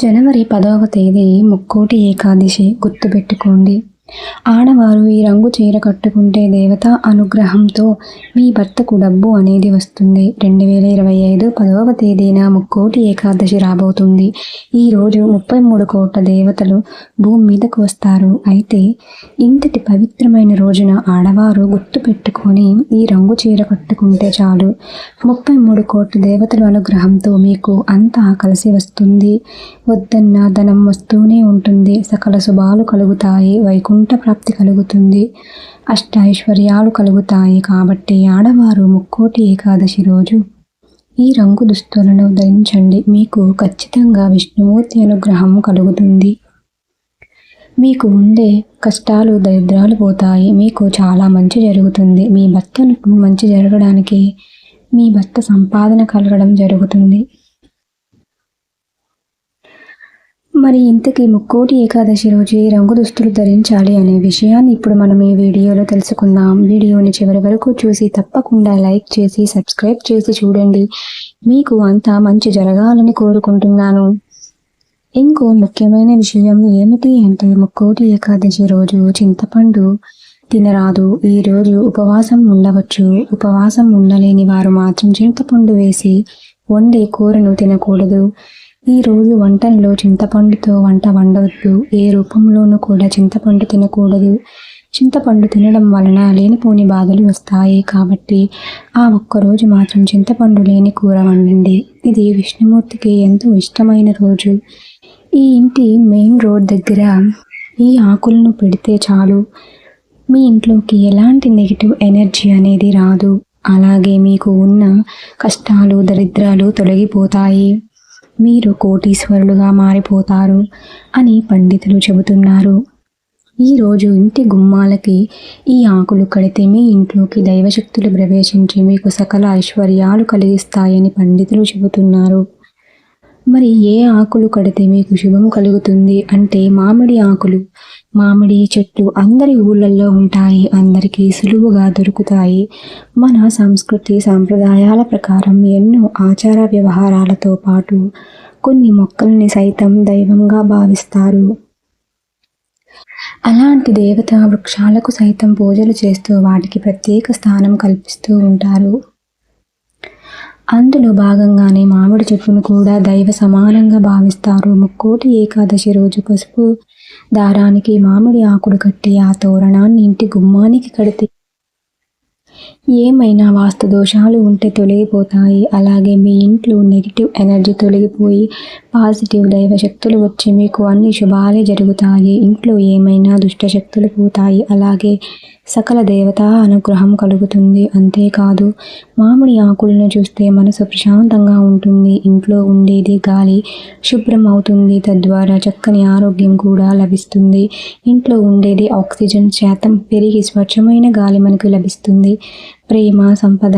జనవరి పదవ తేదీ ముక్కోటి ఏకాదశి గుర్తుపెట్టుకోండి. ఆడవారు ఈ రంగు చీర కట్టుకుంటే దేవత అనుగ్రహంతో మీ భర్తకు డబ్బు అనేది వస్తుంది. రెండు వేల ఇరవై ఐదు పదవ తేదీన ముక్కోటి ఏకాదశి రాబోతుంది. ఈ రోజు ముప్పై మూడు కోట్ల దేవతలు భూమి మీదకు వస్తారు. అయితే ఇంతటి పవిత్రమైన రోజున ఆడవారు గుర్తు పెట్టుకొని ఈ రంగు చీర కట్టుకుంటే చాలు. ముప్పై మూడు కోట్ల దేవతల అనుగ్రహంతో మీకు అంతా కలిసి వస్తుంది. వద్దన్న ధనం వస్తూనే ఉంటుంది. సకల శుభాలు కలుగుతాయి. వైకుంఠ ప్రాప్తి కలుగుతుంది. అష్టైశ్వర్యాలు కలుగుతాయి కాబట్టి ఆడవారు ముక్కోటి ఏకాదశి రోజు ఈ రంగు దుస్తులను ధరించండి. మీకు ఖచ్చితంగా విష్ణుమూర్తి అనుగ్రహం కలుగుతుంది. మీకు ఉండే కష్టాలు దరిద్రాలు పోతాయి. మీకు చాలా మంచి జరుగుతుంది. మీ భర్తను మంచి జరగడానికి మీ భర్త సంపాదన కలగడం జరుగుతుంది. మరి ఇంతకీ ముక్కోటి ఏకాదశి రోజు ఏ రంగు దుస్తులు ధరించాలి అనే విషయాన్ని ఇప్పుడు మనం ఈ వీడియోలో తెలుసుకుందాం. వీడియోని చివరి వరకు చూసి తప్పకుండా లైక్ చేసి సబ్స్క్రైబ్ చేసి చూడండి. మీకు అంతా మంచి జరగాలని కోరుకుంటున్నాను. ఇంకో ముఖ్యమైన విషయం ఏమిటి అంటే ముక్కోటి ఏకాదశి రోజు చింతపండు తినరాదు. ఈ రోజు ఉపవాసం ఉండవచ్చు. ఉపవాసం ఉండలేని వారు మాత్రం చింతపండు వేసి వండే కూరను తినకూడదు. ఈరోజు వంటల్లో చింతపండుతో వంట వండవద్దు. ఏ రూపంలోనూ కూడా చింతపండు తినకూడదు. చింతపండు తినడం వలన లేనిపోని బాధలు వస్తాయి కాబట్టి ఆ ఒక్కరోజు మాత్రం చింతపండు లేని కూర వండండి. ఇది విష్ణుమూర్తికి ఎంతో ఇష్టమైన రోజు. ఈ ఇంటి మెయిన్ రోడ్ దగ్గర ఈ ఆకులను పెడితే చాలు. మీ ఇంట్లోకి ఎలాంటి నెగిటివ్ ఎనర్జీ అనేది రాదు. అలాగే మీకు ఉన్న కష్టాలు దరిద్రాలు తొలగిపోతాయి. మీరు కోటీశ్వరులుగా మారిపోతారు అని పండితులు చెబుతున్నారు. ఈరోజు ఇంటి గుమ్మాలకి ఈ ఆకులు కడితే మీ ఇంట్లోకి దైవశక్తులు ప్రవేశించి మీకు సకల ఐశ్వర్యాలు కలిగిస్తాయని పండితులు చెబుతున్నారు. మరి ఏ ఆకులు కడితే మీకు శుభం కలుగుతుంది? అంటే మామిడి ఆకులు. మామిడి చెట్లు అందరి ఊళ్ళల్లో ఉంటాయి. అందరికీ సులువుగా దొరుకుతాయి. మన సంస్కృతి సాంప్రదాయాల ప్రకారం ఎన్నో ఆచార వ్యవహారాలతో పాటు కొన్ని మొక్కల్ని సైతం దైవంగా భావిస్తారు. అలాంటి దేవత వృక్షాలకు సైతం పూజలు చేస్తూ వాటికి ప్రత్యేక స్థానం కల్పిస్తూ ఉంటారు. అందులో భాగంగానే మామిడి చెట్టును కూడా దైవ సమానంగా భావిస్తారు. ముక్కోటి ఏకాదశి రోజు పసుపు దారానికి మామిడి ఆకుడు కట్టి ఆ తోరణాన్ని ఇంటి గుమ్మానికి కడితే ఏమైనా వాస్తు దోషాలు ఉంటే తొలగిపోతాయి. అలాగే మీ ఇంట్లో నెగిటివ్ ఎనర్జీ తొలగిపోయి పాజిటివ్ దైవ శక్తులు వచ్చి మీకు అన్ని శుభాలే జరుగుతాయి. ఇంట్లో ఏమైనా దుష్ట శక్తులు పోతాయి. అలాగే సకల దేవతా అనుగ్రహం కలుగుతుంది. అంతేకాదు మామిడి ఆకులను చూస్తే మనసు ప్రశాంతంగా ఉంటుంది. ఇంట్లో ఉండేది గాలి శుభ్రం అవుతుంది తద్వారా చక్కని ఆరోగ్యం కూడా లభిస్తుంది. ఇంట్లో ఉండేది ఆక్సిజన్ శాతం పెరిగి స్వచ్ఛమైన గాలి మనకు లభిస్తుంది. ప్రేమ సంపద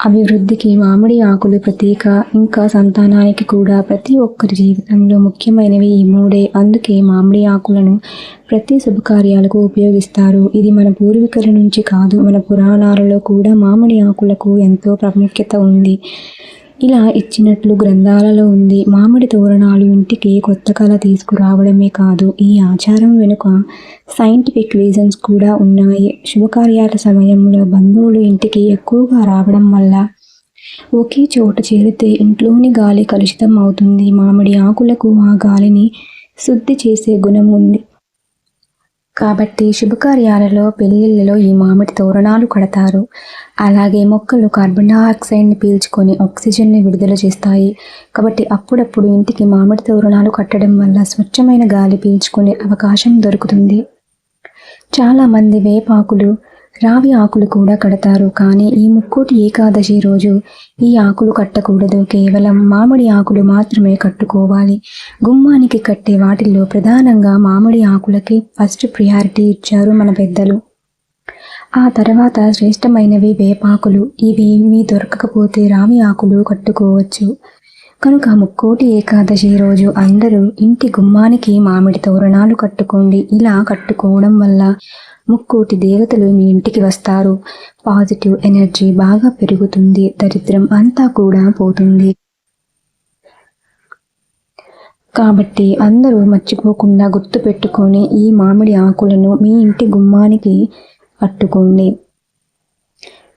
అభివృద్ధికి మామిడి ఆకులు ప్రతీక ఇంకా సంతానానికి కూడా ప్రతి ఒక్కరి జీవితంలో ముఖ్యమైనవి ఈ మూడే. అందుకే మామిడి ఆకులను ప్రతి శుభకార్యాలకు ఉపయోగిస్తారు. ఇది మన పూర్వీకుల నుంచి కాదు మన పురాణాలలో కూడా మామిడి ఆకులకు ఎంతో ప్రాముఖ్యత ఉంది. ఇలా ఇచ్చినట్లు గ్రంథాలలో ఉంది. మామిడి తోరణాలు ఇంటికి కొత్త కళ తీసుకురావడమే కాదు ఈ ఆచారం వెనుక సైంటిఫిక్ రీజన్స్ కూడా ఉన్నాయి. శుభకార్యాల సమయంలో బంధువులు ఇంటికి ఎక్కువగా రావడం వల్ల ఒకే చోట చేరితే ఇంట్లోని గాలి కలుషితం అవుతుంది. మామిడి ఆకులకు ఆ గాలిని శుద్ధి చేసే గుణం ఉంది. కాబట్టి శుభకార్యాలలో పెళ్ళిళ్ళలో ఈ మామిడి తోరణాలు కడతారు. అలాగే మొక్కలు కార్బన్ డైఆక్సైడ్ని పీల్చుకొని ఆక్సిజన్ని విడుదల చేస్తాయి. కాబట్టి అప్పుడప్పుడు ఇంటికి మామిడి తోరణాలు కట్టడం వల్ల స్వచ్ఛమైన గాలి పీల్చుకునే అవకాశం దొరుకుతుంది. చాలామంది వేపాకులు రావి ఆకులు కూడా కడతారు. కానీ ఈ ముక్కోటి ఏకాదశి రోజు ఈ ఆకులు కట్టకూడదు. కేవలం మామిడి ఆకులు మాత్రమే కట్టుకోవాలి. గుమ్మానికి కట్టే వాటిల్లో ప్రధానంగా మామిడి ఆకులకి ఫస్ట్ ప్రియారిటీ ఇచ్చారు మన పెద్దలు. ఆ తర్వాత శ్రేష్టమైనవి వేపాకులు. ఇవి మీ దొరకకపోతే రావి ఆకులు కట్టుకోవచ్చు. కనుక ముక్కోటి ఏకాదశి రోజు అందరూ ఇంటి గుమ్మానికి మామిడి తోరణాలు కట్టుకోండి. ఇలా కట్టుకోవడం వల్ల ముక్కోటి దేవతలు మీ ఇంటికి వస్తారు. పాజిటివ్ ఎనర్జీ బాగా పెరుగుతుంది. దరిద్రం అంతా కూడా పోతుంది. కాబట్టి అందరూ మర్చిపోకుండా గుర్తుపెట్టుకొని ఈ మామిడి ఆకులను మీ ఇంటి గుమ్మానికి కట్టుకోండి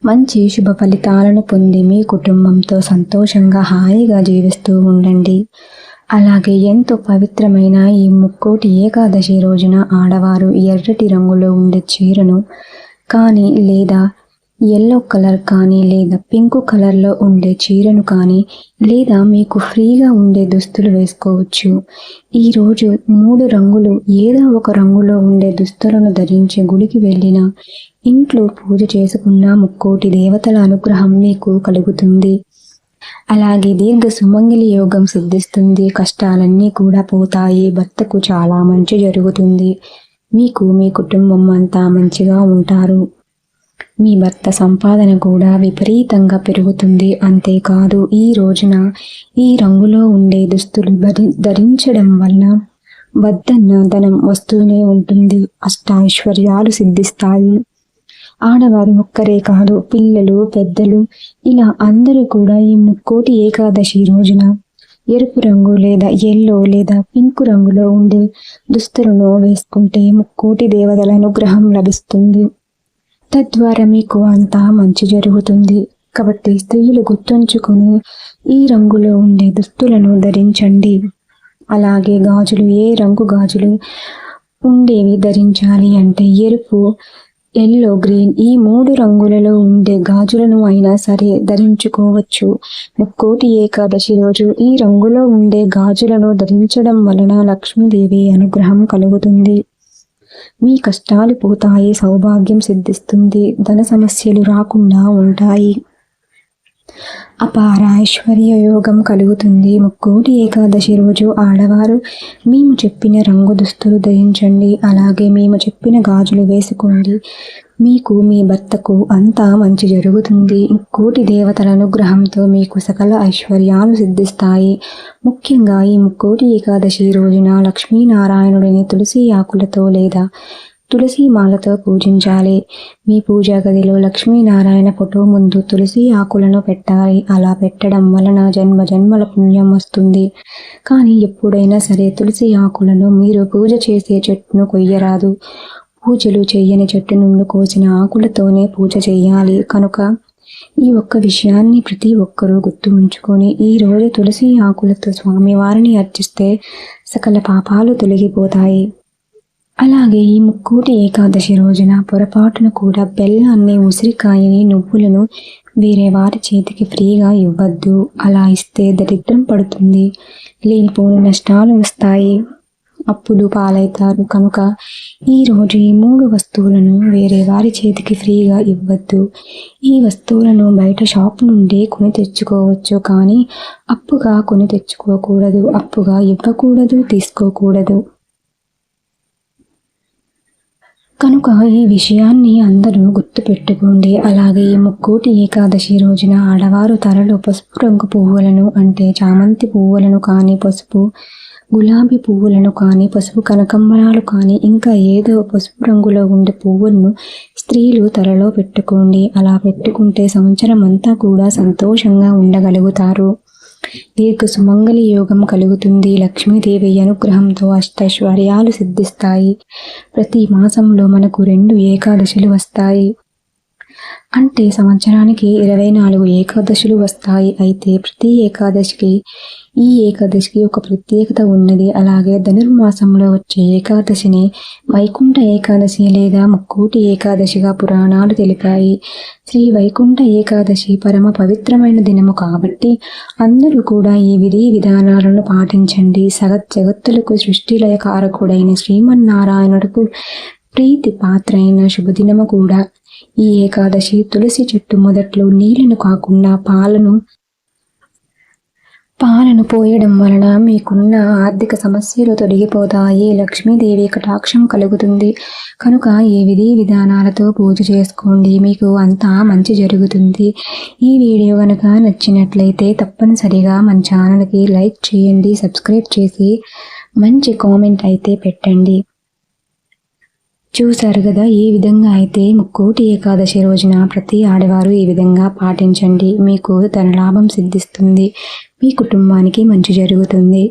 మంచి శుభ ఫలితాలను పొంది మీ కుటుంబంతో సంతోషంగా హాయిగా జీవిస్తూ ఉండండి. అలాగే ఎంతో పవిత్రమైన ఈ ముక్కోటి ఏకాదశి రోజున ఆడవారు ఎర్రటి రంగులో ఉండే చీరను కానీ లేదా ఎల్లో కలర్ కానీ లేదా పింక్ కలర్లో ఉండే చీరను కానీ లేదా మీకు ఫ్రీగా ఉండే దుస్తులు వేసుకోవచ్చు. ఈరోజు మూడు రంగులు ఏదో ఒక రంగులో ఉండే దుస్తులను ధరించి గుడికి వెళ్ళిన ఇంట్లో పూజ చేసుకున్న ముక్కోటి దేవతల అనుగ్రహం మీకు కలుగుతుంది. అలాగే దీర్ఘ సుమంగళి యోగం సిద్ధిస్తుంది. కష్టాలన్నీ కూడా పోతాయి. భర్తకు చాలా మంచి జరుగుతుంది. మీకు మీ కుటుంబం అంతా మంచిగా ఉంటారు. మీ భర్త సంపాదన కూడా విపరీతంగా పెరుగుతుంది. అంతేకాదు ఈ రోజున ఈ రంగులో ఉండే దుస్తులు ధరించడం వల్ల వద్దన్న ధనం వస్తూనే ఉంటుంది. అష్టైశ్వర్యాలు సిద్ధిస్తాయి. ఆడవారు ఒక్కరే కాదు పిల్లలు పెద్దలు ఇలా అందరూ కూడా ఈ ముక్కోటి ఏకాదశి రోజున ఎరుపు రంగు లేదా ఎల్లో లేదా పింక్ రంగులో ఉండే దుస్తులను వేసుకుంటే ముక్కోటి దేవతల అనుగ్రహం లభిస్తుంది. తద్వారా మీకు అంతా మంచి జరుగుతుంది. కాబట్టి స్త్రీలు గుర్తుంచుకొని ఈ రంగులో ఉండే దుస్తులను ధరించండి. అలాగే గాజులు ఏ రంగు గాజులు ఉండేవి ధరించాలి అంటే ఎరుపు ఎల్లో గ్రీన్ ఈ మూడు రంగులలో ఉండే గాజులను అయినా సరే ధరించుకోవచ్చు. ముక్కోటి ఏకాదశి రోజు ఈ రంగులో ఉండే గాజులను ధరించడం వలన లక్ష్మీదేవి అనుగ్రహం కలుగుతుంది. మీ కష్టాలు పోతాయి సౌభాగ్యం సిద్ధిస్తుంది ధన సమస్యలు రాకుండా ఉంటాయి. అపార ఐశ్వర్య యోగం కలుగుతుంది. ముక్కోటి ఏకాదశి రోజు ఆడవారు మేము చెప్పిన రంగు దుస్తులు ధరించండి. అలాగే మేము చెప్పిన గాజులు వేసుకోండి. మీకు మీ భర్తకు అంతా మంచి జరుగుతుంది. ముక్కోటి దేవతల అనుగ్రహంతో మీకు సకల ఐశ్వర్యాలు సిద్ధిస్తాయి. ముఖ్యంగా ఈ ముక్కోటి ఏకాదశి రోజున లక్ష్మీనారాయణుడిని తులసి ఆకులతో లేదా తులసి మాలతో పూజించాలి. మీ పూజా గదిలో లక్ష్మీనారాయణ ఫోటో ముందు తులసి ఆకులను పెట్టాలి. అలా పెట్టడం వలన జన్మ జన్మల పుణ్యం వస్తుంది. కానీ ఎప్పుడైనా సరే తులసి ఆకులను మీరు పూజ చేసే చెట్టును కొయ్యరాదు. పూజలు చేయని చెట్టు నుండి కోసిన ఆకులతోనే పూజ చేయాలి. కనుక ఈ ఒక్క విషయాన్ని ప్రతి ఒక్కరూ గుర్తు ఉంచుకొని ఈ రోజు తులసి ఆకులతో స్వామివారిని అర్చిస్తే సకల పాపాలు తొలగిపోతాయి. అలాగే ఈ ముక్కోటి ఏకాదశి రోజున పొరపాటున కూడా బెల్లాన్ని ఉసిరికాయని నువ్వులను వేరే వారి చేతికి ఫ్రీగా ఇవ్వద్దు. అలా ఇస్తే దరిద్రం పడుతుంది. లేనిపోని నష్టాలు వస్తాయి. అప్పులు పాలవుతారు కనుక ఈరోజు ఈ మూడు వస్తువులను వేరే వారి చేతికి ఫ్రీగా ఇవ్వద్దు. ఈ వస్తువులను బయట షాప్ నుండి కొని తెచ్చుకోవచ్చు కానీ అప్పుగా కొని తెచ్చుకోకూడదు. అప్పుగా ఇవ్వకూడదు తీసుకోకూడదు. కనుక ఈ విషయాన్ని అందరూ గుర్తుపెట్టుకోండి. అలాగే ఈ ముక్కోటి ఏకాదశి రోజున ఆడవారు తలలో పసుపు రంగు పువ్వులను అంటే చామంతి పువ్వులను కానీ పసుపు గులాబీ పువ్వులను కానీ పసుపు కనకమ్మరాలు కానీ ఇంకా ఏదో పసుపు రంగులో ఉండే పువ్వులను స్త్రీలు తలలో పెట్టుకోండి. అలా పెట్టుకుంటే సంవత్సరం అంతా కూడా సంతోషంగా ఉండగలుగుతారు. దీర్ఘ సుమంగళి యోగం కలుగుతుంది. లక్ష్మీదేవి అనుగ్రహంతో అష్టైశ్వర్యాలు సిద్ధిస్తాయి. ప్రతి మాసంలో మనకు రెండు ఏకాదశులు వస్తాయి. అంటే సంవత్సరానికి ఇరవై నాలుగు ఏకాదశులు వస్తాయి. అయితే ప్రతి ఏకాదశికి ఈ ఏకాదశికి ఒక ప్రత్యేకత ఉన్నది. అలాగే ధనుర్మాసంలో వచ్చే ఏకాదశిని వైకుంఠ ఏకాదశి లేదా ముక్కోటి ఏకాదశిగా పురాణాలు తెలిపాయి. శ్రీ వైకుంఠ ఏకాదశి పరమ పవిత్రమైన దినము కాబట్టి అందరూ కూడా ఈ విధి విధానాలను పాటించండి. సగత్ జగత్తులకు సృష్టిలయ కారకుడైన శ్రీమన్నారాయణుడుకు ప్రీతి పాత్రైన శుభదినము కూడా. ఈ ఏకాదశి తులసి చెట్టు మొదట్లో నీళ్ళను కాకుండా పాలను పాలను పోయడం వలన మీకున్న ఆర్థిక సమస్యలు తొలగిపోతాయి. లక్ష్మీదేవి కటాక్షం కలుగుతుంది. కనుక ఈ విధి విధానాలతో పూజ చేసుకోండి. మీకు అంతా మంచి జరుగుతుంది. ఈ వీడియో కనుక నచ్చినట్లయితే తప్పనిసరిగా మన ఛానల్కి లైక్ చేయండి సబ్స్క్రైబ్ చేసి మంచి కామెంట్ అయితే పెట్టండి. చూశారు కదా ఈ విధంగా అయితే ముక్కోటి ఏకాదశి రోజున ప్రతి ఆడవారు ఈ విధంగా పాటించండి. మీకు ధన లాభం సిద్ధిస్తుంది. మీ కుటుంబానికి మంచి జరుగుతుంది.